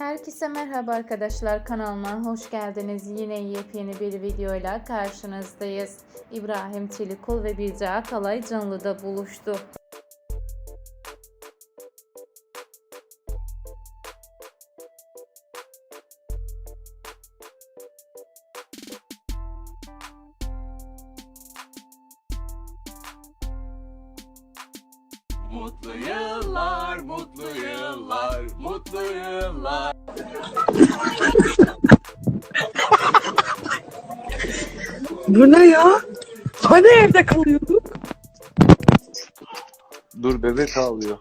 Herkese merhaba arkadaşlar kanalıma hoş geldiniz. Yine yepyeni bir videoyla karşınızdayız. İbrahim Çelikol ve Birce Akalay canlıda buluştu. Mutlu yıllar, mutlu yıllar, mutlu yıllar. Bu ne ya? Hani evde kalıyorduk? Dur bebek ağlıyor.